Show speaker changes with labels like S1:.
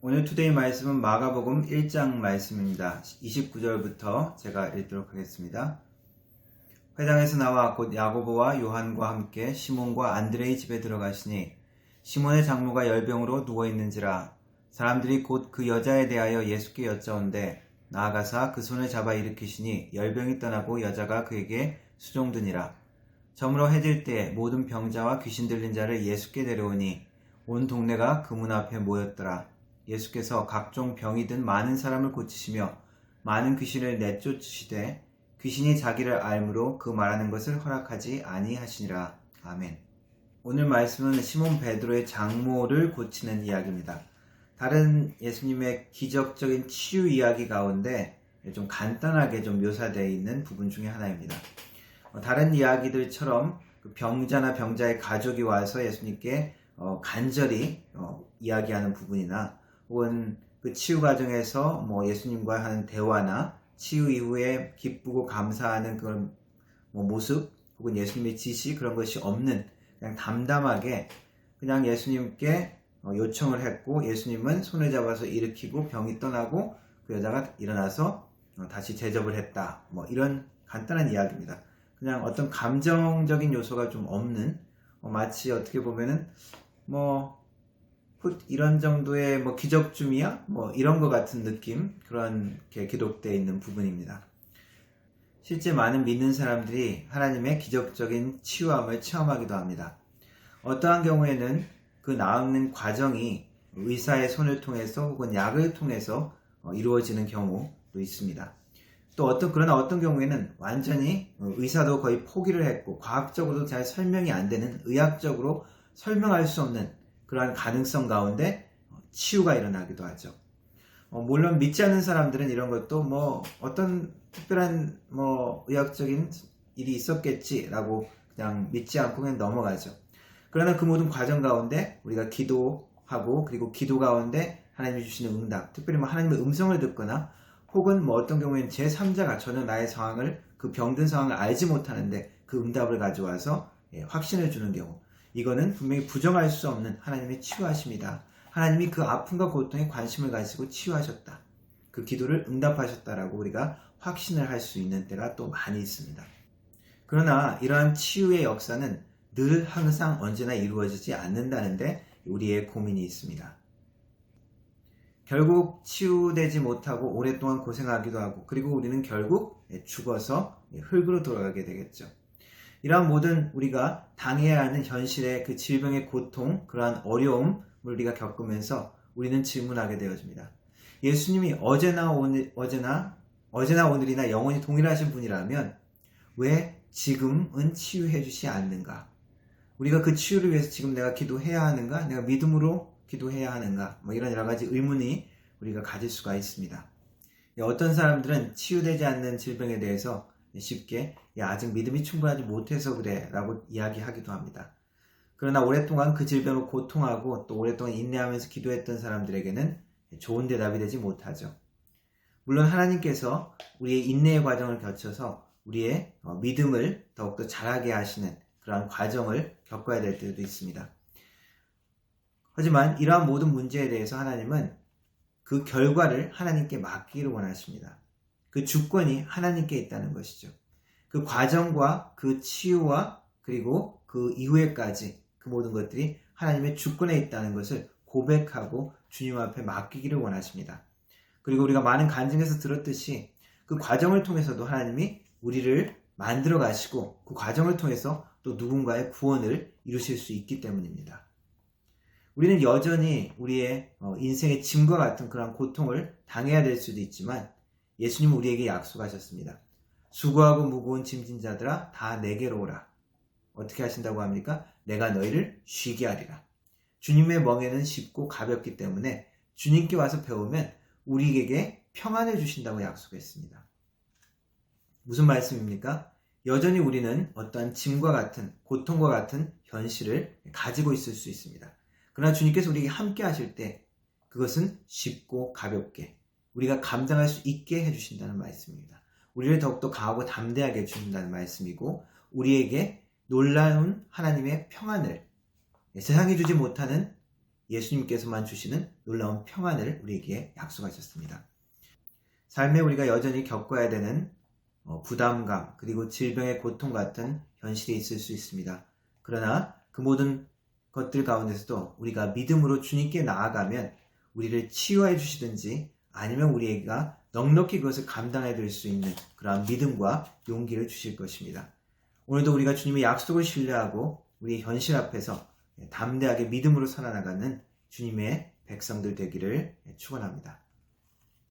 S1: 오늘 투데이 말씀은 마가복음 1장 말씀입니다. 29절부터 제가 읽도록 하겠습니다. 회당에서 나와 곧 야고보와 요한과 함께 시몬과 안드레의 집에 들어가시니 시몬의 장모가 열병으로 누워 있는지라 사람들이 곧 그 여자에 대하여 예수께 여짜온데 나아가사 그 손을 잡아 일으키시니 열병이 떠나고 여자가 그에게 수종드니라 저물어 해질 때 모든 병자와 귀신 들린 자를 예수께 데려오니 온 동네가 그 문 앞에 모였더라. 예수께서 각종 병이 든 많은 사람을 고치시며 많은 귀신을 내쫓으시되 귀신이 자기를 알므로 그 말하는 것을 허락하지 아니하시니라. 아멘. 오늘 말씀은 시몬 베드로의 장모를 고치는 이야기입니다. 다른 예수님의 기적적인 치유 이야기 가운데 좀 간단하게 좀 묘사되어 있는 부분 중에 하나입니다. 어, 다른 이야기들처럼 그 병자나 병자의 가족이 와서 예수님께 어, 간절히 어, 이야기하는 부분이나 혹은 그 치유 과정에서 뭐 예수님과 하는 대화나 치유 이후에 기쁘고 감사하는 그런 뭐 모습 혹은 예수님의 지시 그런 것이 없는 그냥 담담하게 그냥 예수님께 어, 요청을 했고 예수님은 손을 잡아서 일으키고 병이 떠나고 그 여자가 일어나서 어, 다시 대접을 했다. 뭐 이런 간단한 이야기입니다. 그냥 어떤 감정적인 요소가 좀 없는 어, 마치 어떻게 보면은 뭐 훗, 이런 정도의 뭐 기적쯤이야 뭐 이런 것 같은 느낌 그런 게 기록되어 있는 부분입니다. 실제 많은 믿는 사람들이 하나님의 기적적인 치유함을 체험하기도 합니다. 어떠한 경우에는 그 나은 과정이 의사의 손을 통해서 혹은 약을 통해서 어, 이루어지는 경우도 있습니다. 또 어떤 그러나 어떤 경우에는 완전히 어, 의사도 거의 포기를 했고 과학적으로도 잘 설명이 안 되는 의학적으로 설명할 수 없는 그러한 가능성 가운데 어, 치유가 일어나기도 하죠. 어, 물론 믿지 않는 사람들은 이런 것도 뭐 어떤 특별한 뭐 의학적인 일이 있었겠지라고 그냥 믿지 않고 그냥 넘어가죠. 그러나 그 모든 과정 가운데 우리가 기도하고 그리고 기도 가운데 하나님이 주시는 응답, 특별히 뭐 하나님의 음성을 듣거나 혹은 뭐 어떤 경우에는 제3자가 전혀 나의 상황을 그 병든 상황을 알지 못하는데 그 응답을 가져와서 예, 확신을 주는 경우 이거는 분명히 부정할 수 없는 하나님의 치유하심이다. 하나님이 그 아픔과 고통에 관심을 가지고 치유하셨다. 그 기도를 응답하셨다라고 우리가 확신을 할 수 있는 때가 또 많이 있습니다. 그러나 이러한 치유의 역사는 늘 항상 언제나 이루어지지 않는다는데 우리의 고민이 있습니다. 결국 치유되지 못하고 오랫동안 고생하기도 하고 그리고 우리는 결국 죽어서 흙으로 돌아가게 되겠죠. 이러한 모든 우리가 당해야 하는 현실의 그 질병의 고통, 그러한 어려움을 우리가 겪으면서 우리는 질문하게 되어집니다. 예수님이 어제나 오늘, 어제나, 어제나 오늘이나 영원히 동일하신 분이라면 왜 지금은 치유해 주시 않는가? 우리가 그 치유를 위해서 지금 내가 기도해야 하는가? 내가 믿음으로 기도해야 하는가? 뭐 이런 여러 가지 의문이 우리가 가질 수가 있습니다. 어떤 사람들은 치유되지 않는 질병에 대해서 쉽게 야, 아직 믿음이 충분하지 못해서 그래 라고 이야기하기도 합니다. 그러나 오랫동안 그 질병을 고통하고 또 오랫동안 인내하면서 기도했던 사람들에게는 좋은 대답이 되지 못하죠. 물론 하나님께서 우리의 인내의 과정을 거쳐서 우리의 어, 믿음을 더욱더 잘하게 하시는 그러한 과정을 겪어야 될 때도 있습니다. 하지만 이러한 모든 문제에 대해서 하나님은 그 결과를 하나님께 맡기를 원하십니다. 그 주권이 하나님께 있다는 것이죠. 그 과정과 그 치유와 그리고 그 이후에까지 그 모든 것들이 하나님의 주권에 있다는 것을 고백하고 주님 앞에 맡기기를 원하십니다. 그리고 우리가 많은 간증에서 들었듯이 그 과정을 통해서도 하나님이 우리를 만들어 가시고 그 과정을 통해서 또 누군가의 구원을 이루실 수 있기 때문입니다. 우리는 여전히 우리의 어, 인생의 짐과 같은 그런 고통을 당해야 될 수도 있지만 예수님은 우리에게 약속하셨습니다. 수고하고 무거운 짐진 자들아 다 내게로 오라. 어떻게 하신다고 합니까? 내가 너희를 쉬게 하리라. 주님의 멍에는 쉽고 가볍기 때문에 주님께 와서 배우면 우리에게 평안을 주신다고 약속했습니다. 무슨 말씀입니까? 여전히 우리는 어떠한 짐과 같은 고통과 같은 현실을 가지고 있을 수 있습니다. 그러나 주님께서 우리에게 함께 하실 때 그것은 쉽고 가볍게 우리가 감당할 수 있게 해주신다는 말씀입니다. 우리를 더욱더 강하고 담대하게 해주신다는 말씀이고 우리에게 놀라운 하나님의 평안을 세상이 주지 못하는 예수님께서만 주시는 놀라운 평안을 우리에게 약속하셨습니다. 삶에 우리가 여전히 겪어야 되는 어, 부담감 그리고 질병의 고통 같은 현실이 있을 수 있습니다. 그러나 그 모든 것들 가운데서도 우리가 믿음으로 주님께 나아가면 우리를 치유해 주시든지 아니면 우리가 넉넉히 그것을 감당해 드릴 수 있는 그러한 믿음과 용기를 주실 것입니다. 오늘도 우리가 주님의 약속을 신뢰하고 우리 현실 앞에서 담대하게 믿음으로 살아나가는 주님의 백성들 되기를 축원합니다.